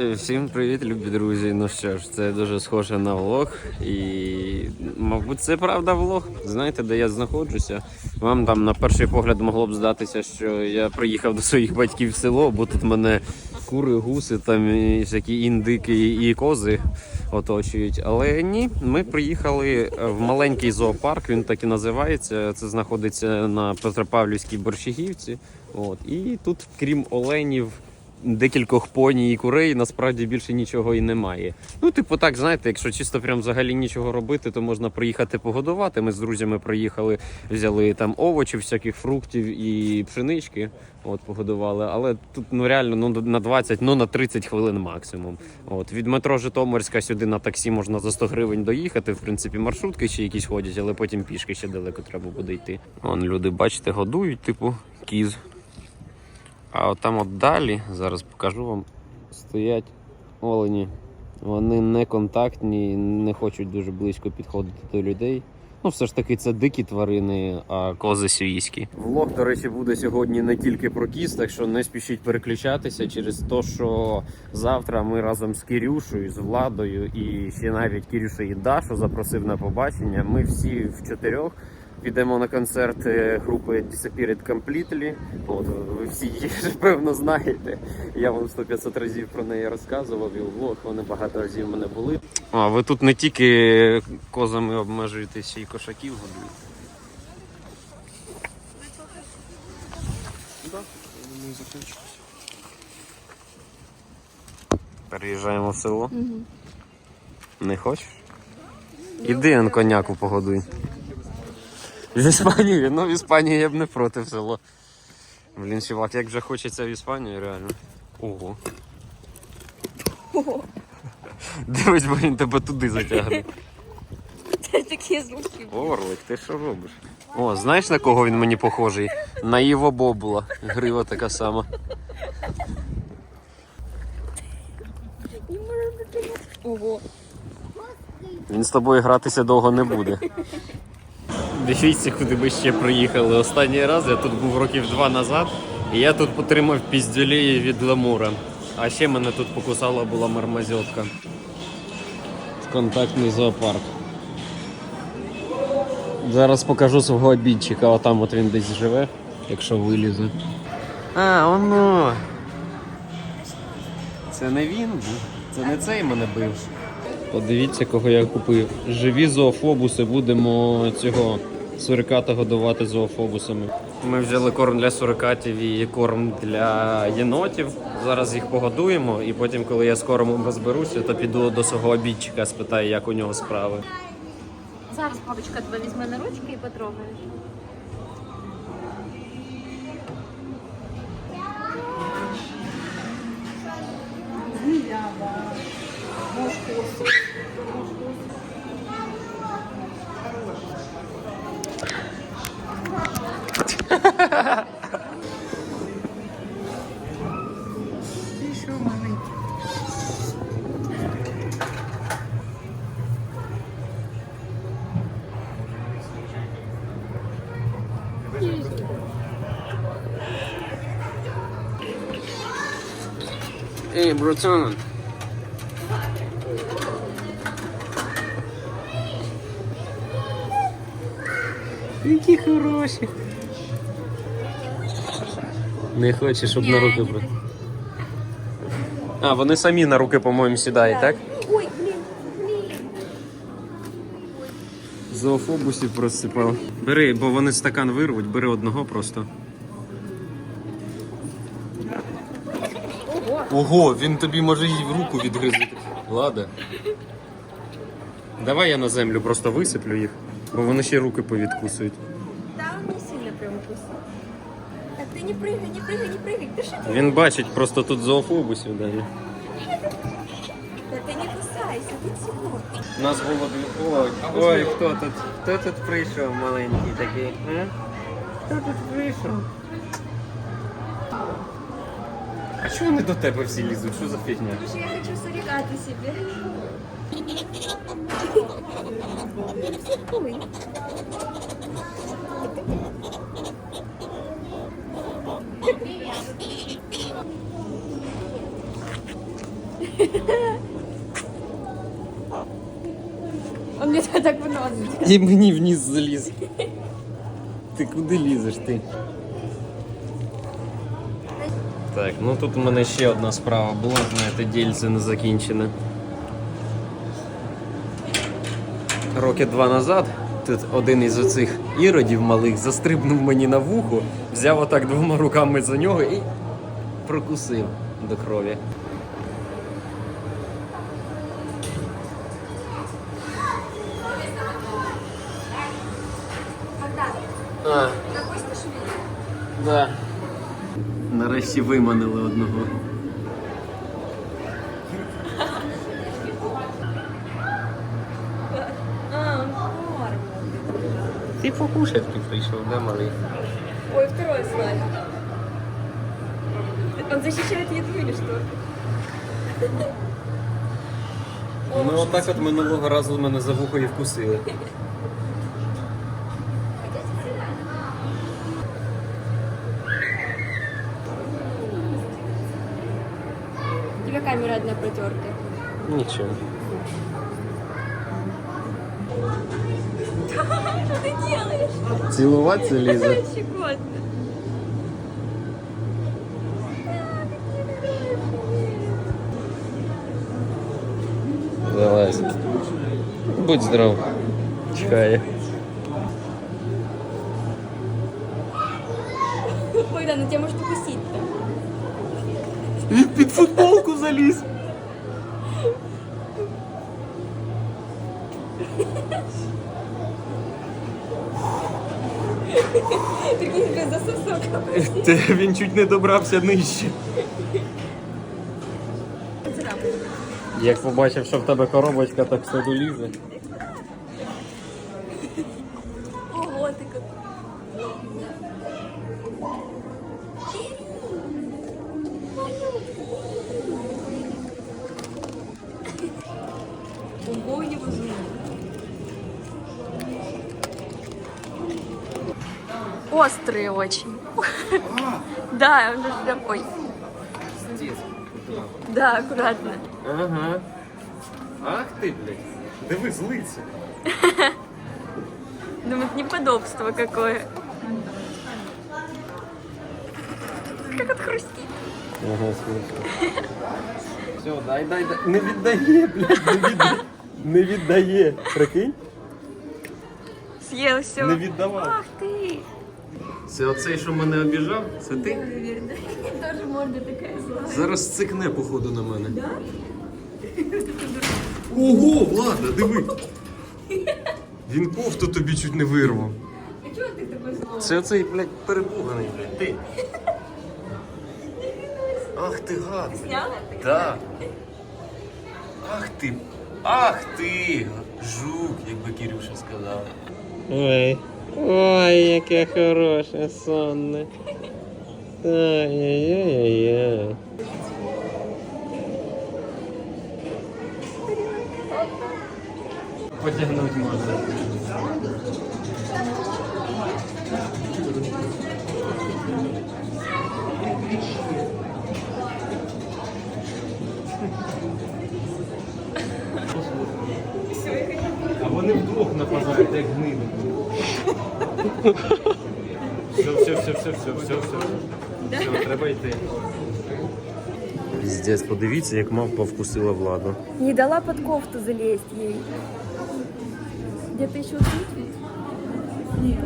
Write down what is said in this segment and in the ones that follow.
Е, Всім привіт, любі друзі. Ну що ж, це дуже схоже на влог. І, мабуть, це правда влог. Знаєте, де я знаходжуся? Вам там на перший погляд могло б здатися, що я приїхав до своїх батьків в село, бо тут мене кури, гуси, там і всякі індики і кози оточують. Але ні, ми приїхали в маленький зоопарк. Він так і називається. Це знаходиться на Петропавлівській Борщагівці. От і тут, крім оленів декількох поні і курей насправді більше нічого і немає. Ну, типу, так, знаєте, якщо чисто прям взагалі нічого робити, то можна приїхати погодувати. Ми з друзями приїхали, взяли там овочів, всяких фруктів і пшенички. От погодували. Але тут ну реально ну на 20, ну на 30 хвилин максимум. От від метро Житомирська сюди на таксі можна за 100 гривень доїхати. В принципі, маршрутки ще якісь ходять, але потім пішки ще далеко треба буде йти. Вон люди, бачите, годують, типу, кіз. А от там от далі, зараз покажу вам, стоять олені. Вони не контактні, не хочуть дуже близько підходити до людей. Ну, все ж таки, це дикі тварини, а кози свійські. Влог, до речі, буде сьогодні не тільки про кіз, так що не спішіть переключатися через те, що завтра ми разом з Кірюшею, з Владою і ще навіть Кірюша і Дашу запросив на побачення. Ми всі в чотирьох підемо на концерт групи Disappeared Completely. От, ви всі її вже певно знаєте. Я вам 100-500 разів про неї розказував і у влог вони багато разів в мене були. А ви тут не тільки козами обмежуєтесь, ще й кошаків годуєте. Переїжджаємо в село. Не хочеш? Іди на коняку погодуй. В Іспанії? Ну в Іспанії я б не проти в село. Блін, чувак, як вже хочеться в Іспанію, реально. Ого. Дивись, бо він тебе туди затягне. Це такі звуки. Орлик, ти що робиш? О, знаєш на кого він мені похожий? На Іво Бобула. Грива така сама. Ого. Він з тобою гратися довго не буде. Дивіться, куди ми ще приїхали. Останній раз я тут був років два назад, і я тут потримав піздюлеї від ламура. А ще мене тут покусала була мармазьотка. Контактний зоопарк. Зараз покажу свого обідчика, отам от він десь живе, якщо вилізе. А, воно. Це не він був. Це не цей мене бив. Подивіться, кого я купив. Живі зоофобуси, будемо цього суриката годувати зоофобусами. Ми взяли корм для сурикатів і корм для єнотів. Зараз їх погодуємо, і потім, коли я з кормом розберуся, то піду до свого обідчика, спитаю, як у нього справи. Зараз бабочка тебе візьме на ручки і потрогає. Братан. Які хороші. Не хочеш, щоб на руки брати. А, вони самі на руки, по-моєму, сідають, так? Ой, блін, блін. Зоофобусів просипав. Бери, бо вони стакан вирвуть, бери одного просто. Ого. Ого, він тобі може її в руку відгризти. Лада. Давай я на землю просто висиплю їх, бо вони ще руки повідкусують. Там не сильно прям вкусно. Так ти не прыгай, не прыгай, не прыгай. Ти що ти? Він бачить просто тут зоофобусів далі. Та ти не кусайся, ти цього. Нас було дві. Ой, ой, хто тут? Хто тут прийшов маленький такий? А? Хто тут прийшов? А чого вони до тебе всі лізуть? Що за фігня? Тому що я хочу сурікати собі. Ой. Он мне так выносит. І мені вниз заліз. Ти куди лізеш ти? Так, ну тут у мене ще одна справа була, знаєте, дільце не закінчене. Роки два назад тут один із оцих іродів малих застрибнув мені на вухо, взяв отак двома руками за нього і прокусив до крові. А, Допустишь меня? да. Нарешті виманили одного. А, он норм. Ти прийшов, да, малий? Ой, второй слайд. Он защищает еду или что? Ну отак от минулого разу мене за вухо і вкусили. Нічого. Что ты делаешь? Цілуватися лізе. Щекотно. Залазь. Будь здоров. Чекає. Богдан, ну тебя может укусить-то. Він під футболку заліз. Прикинь, тебя за сосок. Те, Він чуть не добрався нижче. Як побачив, що в тебе коробочка, так все лізе. Острые очень. Да, он даже прям... Ой. Да, аккуратно. Ага. Ах ти, блядь. Диви, злиться. Думает, неподобство какое. Как отхрустит. Ага, слухай. Все, дай, дай, дай. Не віддає, блядь, не віддає. Не віддає. Прикинь? Съел все. Не віддавав. Ах ты! Це оцей, що мене обіжав, це ти? Наверное. Тоже морда такая злая. Зараз цикне, походу, на мене. Ого, Влада, диви. Він кофту тобі чуть не вирвав. А чего ты такой злой? Це оцей, блядь, перепуганий, блядь. Ти. Ах ти гад. блядь. Сняла? Да. Ах ти. Ах ти. Жук, як би Кирюша сказав. Ой. Ой, яке хороше сонне. Ай-яй-яй-яй. Потягнути можна. А вони вдвох нападають, як гниди. Все, все, все, все, все, все, все. Все, треба йти. Піздець, подивіться, як мавпа вкусила владу. Не дала под кофту залезть ей. Где-то еще тут?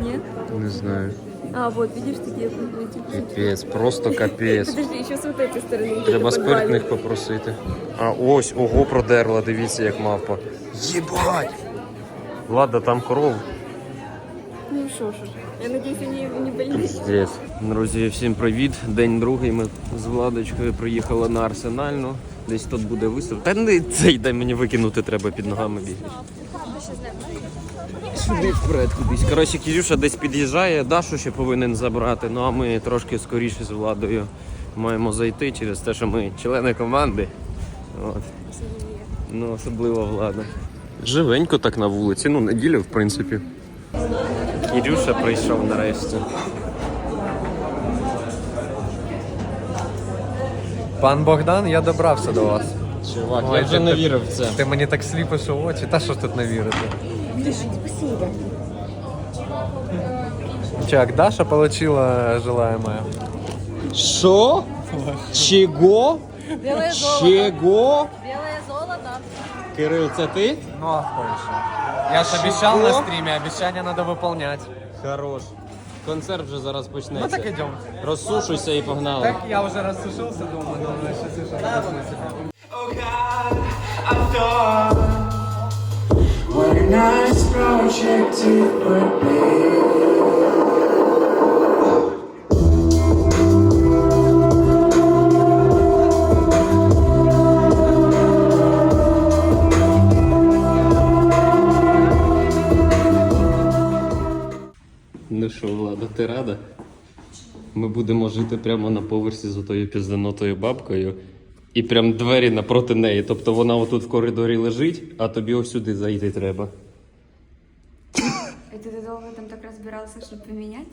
Нет? Не знаю. А, вот, видишь, такие эти. Капець, просто капець. Подожди, еще с вот этой стороны. где-то Треба под спиртних вами. попросити. А ось, ого, продерла, дивіться, як мавпа. Єбать! Влада, там коров. Что ж, я надеюсь, они не. Піздець. Друзі, всім привіт. День другий. Ми з Владочкою приїхали на Арсенальну. Десь тут буде виступ. Та не цей дай мені викинути треба під ногами бігти. Сюди вперед кудись. Коротше, Кірюша десь під'їжджає, Дашу ще повинен забрати. Ну а ми трошки скоріше з владою маємо зайти через те, що ми члени команди. От. Ну, особливо влада. Живенько так на вулиці, ну неділя, в принципі. Кірюша прийшов нарешті. Пан Богдан, я добрався до вас. Чувак, Ой, я вже ти- не ти- вірив в це. Ти мені так сліпиш у очі, та що ж тут не вірити? Спасибо. Чак, Даша получила желаемое. Що? Чого? Белое Чого? Белое золото. Кирил, це ти? Ну а хто ще? Я ж обіцяв на стрімі, обіцяння треба виконувати. Хорош. Концерт вже зараз Ну почнеться. так йдемо. Розсушуйся і погнали. Так я вже розсушився дома, але ще. Oh I thought what a nice project it would be. ти рада? Ми будемо жити прямо на поверсі з отою пізданотою бабкою. І прям двері напроти неї. Тобто вона отут в коридорі лежить, а тобі ось сюди зайти треба. Это ты долго там так разбирался, чтобы поменять?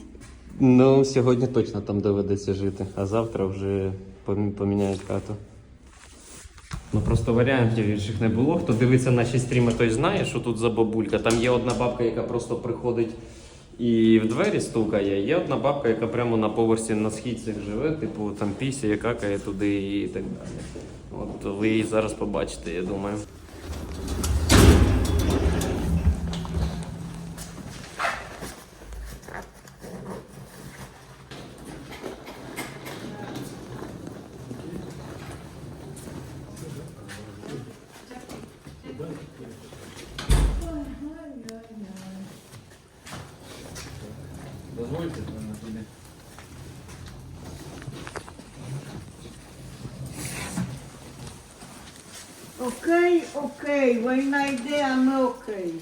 Ну, сьогодні точно там доведеться жити, а завтра вже помі- поміняють хату. Ну просто варіантів інших не було. Хто дивиться наші стріми, той знає, що тут за бабулька. Там є одна бабка, яка просто приходить і в двері стукає. Є одна бабка, яка прямо на поверсі на східцях живе, типу там пісяє, какає туди і так далі. От ви її зараз побачите, я думаю. Окей, окей, війна йде, а ми окей.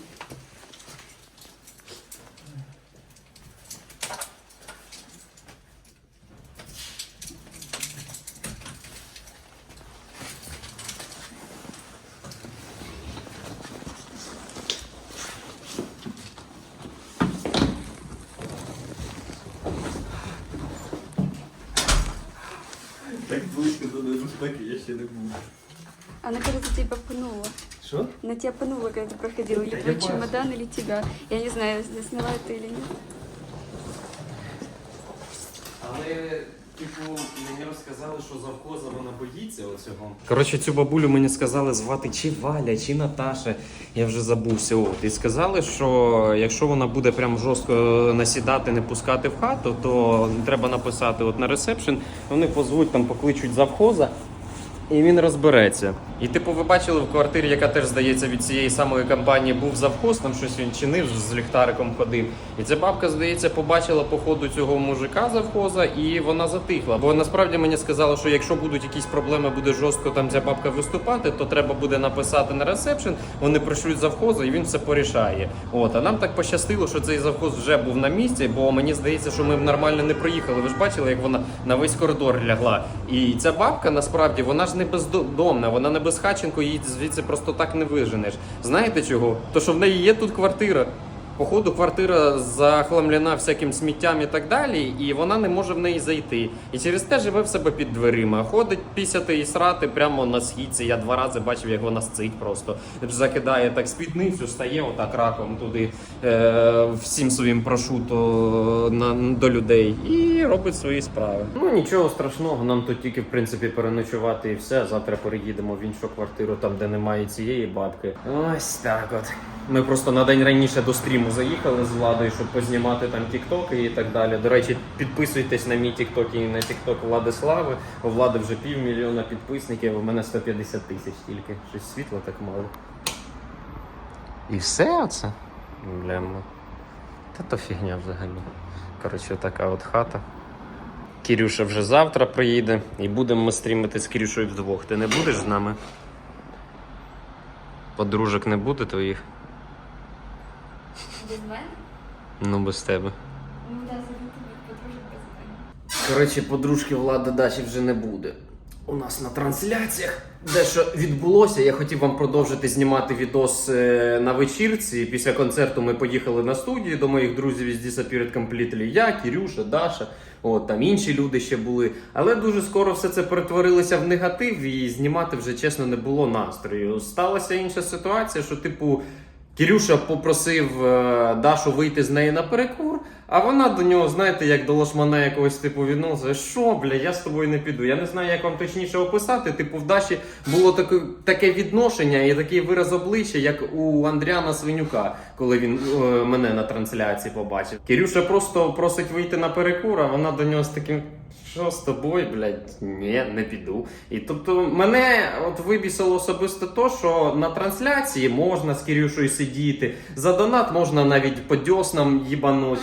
Она когда-то тебя пнула. Що? На тебя пнула, когда ты проходила. Или твой чемодан, или тебя. Я не знаю, засняла это или нет. Але, типу, мені розказали, що завхоза вона боїться оцього. Коротше, цю бабулю мені сказали звати чи Валя, чи Наташа. Я вже забувся. От. І сказали, що якщо вона буде прям жорстко насідати, не пускати в хату, то треба написати от на ресепшн. Вони позвуть там, покличуть завхоза. І він розбереться. І типу, ви бачили в квартирі, яка теж здається від цієї самої компанії, був завхоз, там щось він чинив з ліхтариком ходив. І ця бабка, здається, побачила по ходу цього мужика завхоза, і вона затихла. Бо насправді мені сказали, що якщо будуть якісь проблеми, буде жорстко там ця бабка виступати, то треба буде написати на ресепшн. Вони пришлють завхоза, і він все порішає. От, а нам так пощастило, що цей завхоз вже був на місці, бо мені здається, що ми нормально не проїхали. Ви ж бачили, як вона на весь коридор лягла. І ця бабка насправді вона ж не бездомна, вона не безхаченко, її звідси просто так не виженеш. Знаєте чого? То що в неї є тут квартира. Походу, квартира захламлена всяким сміттям і так далі, і вона не може в неї зайти. І через те живе в себе під дверима. Ходить пісяти і срати прямо на східці. Я два рази бачив, як вона сцить просто. Закидає так спідницю, стає отак раком туди е, всім своїм прошуто на, до людей і робить свої справи. Ну нічого страшного, нам тут тільки в принципі переночувати і все. Завтра переїдемо в іншу квартиру, там де немає цієї бабки. Ось так от. Ми просто на день раніше до стріму заїхали з владою, щоб познімати там тіктоки і так далі. До речі, підписуйтесь на мій тікток і на тікток Владислави. У влади вже півмільйона підписників, у мене 150 тисяч тільки. Щось світло так мало. І все оце? Блям. Та то фігня взагалі. Коротше, така от хата. Кірюша вже завтра приїде і будемо ми стрімити з Кірюшою вдвох. Ти не будеш з нами? Подружок не буде твоїх? Без мене? Ну, без тебе. Ну да, забути подружок без мене. Коротше, подружки влади Даші вже не буде. У нас на трансляціях дещо відбулося. Я хотів вам продовжити знімати відос е, на вечірці. Після концерту ми поїхали на студію до моїх друзів із Disappeared Completely. Я, Кірюша, Даша. От там інші люди ще були. Але дуже скоро все це перетворилося в негатив, і знімати вже чесно не було настрою. Сталася інша ситуація, що типу. Кірюша попросив е, Дашу вийти з неї на перекур, а вона до нього, знаєте, як до лошмана якогось типу відносить, що, бля, я з тобою не піду. Я не знаю, як вам точніше описати. Типу, в Даші було таке, таке відношення і такий вираз обличчя, як у Андріана Свинюка, коли він е, мене на трансляції побачив. Кірюша просто просить вийти на перекур, а вона до нього з таким. Що з тобою, блядь? Ні, не піду. І тобто мене от вибісило особисто то, що на трансляції можна з Кирюшою сидіти, за донат можна навіть по дьоснам їбануть.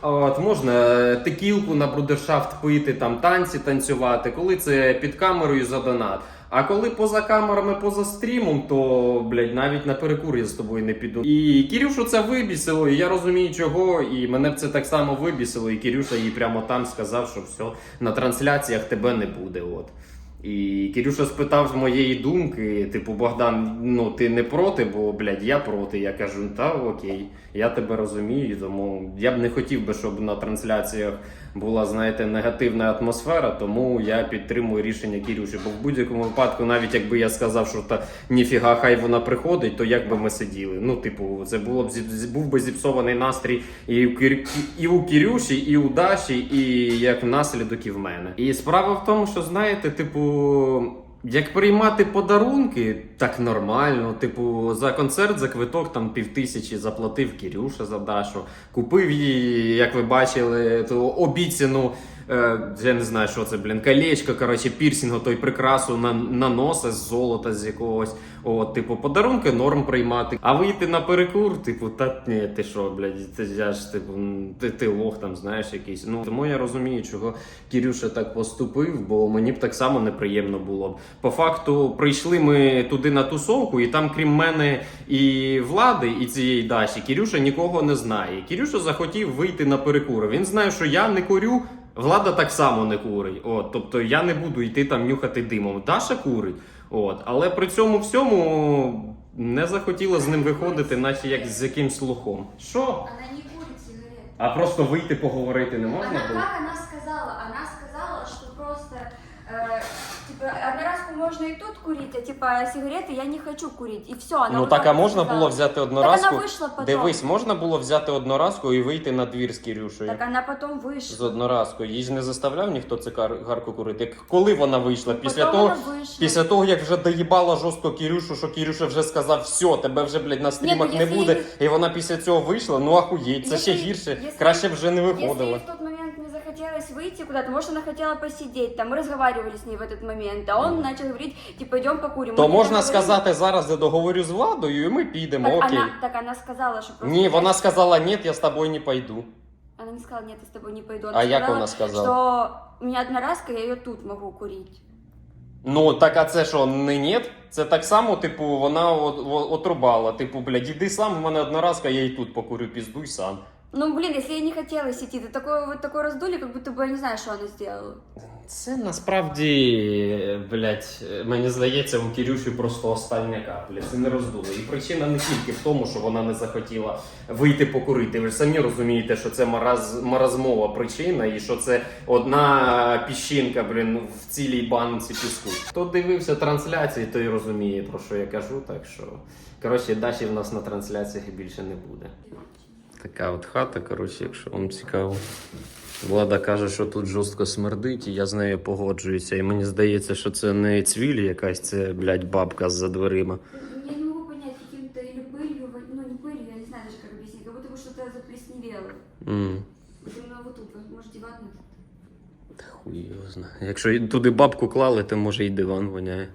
От, можна е, текілку на брудершафт пити, там танці танцювати, коли це під камерою за донат. А коли поза камерами, поза стрімом, то блядь, навіть на перекур я з тобою не піду. І Кірюшу це вибісило, і я розумію чого, і мене б це так само вибісило. І Кірюша їй прямо там сказав, що все, на трансляціях тебе не буде. От. І Кирюша спитав з моєї думки, типу, Богдан, ну ти не проти, бо блядь, я проти. Я кажу, та окей, я тебе розумію, тому я б не хотів би, щоб на трансляціях була, знаєте, негативна атмосфера, тому я підтримую рішення Кірюші. Бо в будь-якому випадку, навіть якби я сказав, що та ніфіга, хай вона приходить, то як би ми сиділи. Ну, типу, це було б був би зіпсований настрій і у, Кір... і у Кірюші, і у Даші, і як наслідок і в мене. І справа в тому, що знаєте, типу. Як приймати подарунки, так нормально. Типу, за концерт, за квиток там півтисячі заплатив Кірюша за Дашу. Купив їй, як ви бачили, ту обіцяну, е, я не знаю, що це, блін, колечко, коротше, пірсінг, той прикрасу на, на носа з золота з якогось. От, типу, подарунки норм приймати. А вийти на перекур, типу, та ні, ти що, блядь, ти я ж типу, ти, ти лох там, знаєш, якийсь. Ну тому я розумію, чого Кірюша так поступив, бо мені б так само неприємно було б. По факту, прийшли ми туди на тусовку, і там, крім мене і влади, і цієї Даші, Кірюша нікого не знає. Кірюша захотів вийти на перекур. Він знає, що я не курю. Влада так само не курить. От, тобто я не буду йти там нюхати димом. Даша курить. От, але при цьому всьому не захотіла з ним виходити, наче як з якимсь лохом. Що? Вона не курить сигарет. А просто вийти поговорити не можна Вона було? как она сказала? Вона сказала, що просто э, типа одноразку можно и тут курить, а типа сигареты я не хочу курить. И все. Она Ну так, а можна сказала. було взяти Так одноразку. вона вийшла потім. Дивись, можна було взяти одноразку і вийти на двір з Кірюшею. Так она потом З вышла. одноразкою. Її ж не заставляв ніхто цигар- гарку курити. Як коли вона вийшла? Після Потом того, вона вийшла. після того, як вже доїбала жорстко Кірюшу, що Кірюша вже сказав, все, тебе вже, блядь, на стрімах ну, не якщо буде. їй- І вона після цього вийшла, ну ахуєть, це ще Якщо- гірше. якщо- Краще б вже не Если виходила тот момент не захотелось выйти куда-то, может, она хотела посидеть, там, мы разговаривали с ней в этот момент, а он начал говорить, типа, идем покурим. То Мы не можна договорились. сказати зараз, я договорю з владою, і ми підемо. Так Окей. она, так она сказала, что просто... Ні, вона сказала, ні, я з тобою не пойду. Она не сказала, нет, я с тобой не пойду. А як вона сказала? Что у меня одноразка, я ее тут могу курить. Ну, так а це що, не ні? Це так само, типу, вона от, от- отрубала. Типу, блядь, іди сам, в мене одноразка, я і тут покурю, піздуй сам. Ну, блин, если ей не хотелось идти, то такое вот такое раздули, как будто бы я не знаю, что она сделала. Це насправді, блядь, мені здається, у Кірюші просто остання капля. Це не роздуло. І причина не тільки в тому, що вона не захотіла вийти покурити. Ви ж самі розумієте, що це мараз, маразмова причина, і що це одна піщинка, блін, в цілій банці піску. Хто дивився трансляції, той розуміє, про що я кажу. Так що, коротше, Даші в нас на трансляціях більше не буде. Така от хата, коротше, якщо вам цікаво. Влада каже, що тут жорстко смердить, і я з нею погоджуюся. І мені здається, що це не цвіль якась, це, блядь, бабка за дверима. Я не могу понять, каким-то или пылью, во- ну не пылью, я не знаю даже как объяснить, как будто бы что-то заплесневело. м Вот именно вот тут, вот, может, диван этот. Та хуй його знає. Якщо і туди бабку клали, то може і диван воняє.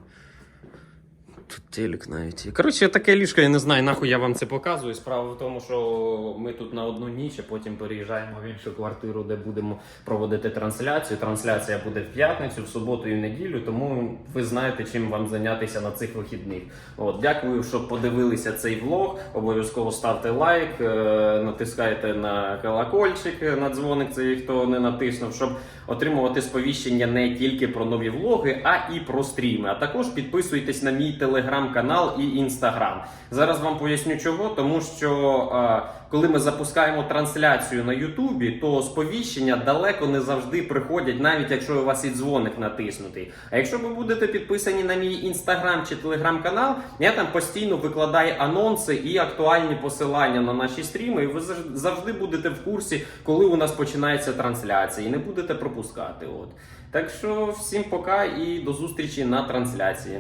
Телек навіть. Коротше, таке ліжко, я не знаю, нахуй я вам це показую. Справа в тому, що ми тут на одну ніч, а потім переїжджаємо в іншу квартиру, де будемо проводити трансляцію. Трансляція буде в п'ятницю, в суботу і в неділю, тому ви знаєте, чим вам зайнятися на цих вихідних. От, дякую, що подивилися цей влог. Обов'язково ставте лайк, е, натискайте на колокольчик, е, на дзвоник, цей хто не натиснув, щоб отримувати сповіщення не тільки про нові влоги, а і про стріми. А також підписуйтесь на мій телеграм-канал і інстаграм. Зараз вам поясню чого, тому що е, коли ми запускаємо трансляцію на Ютубі, то сповіщення далеко не завжди приходять, навіть якщо у вас і дзвоник натиснутий. А якщо ви будете підписані на мій інстаграм чи телеграм-канал, я там постійно викладаю анонси і актуальні посилання на наші стріми. І ви завжди будете в курсі, коли у нас починається трансляція, і не будете пропускати. От так що всім пока і до зустрічі на трансляції.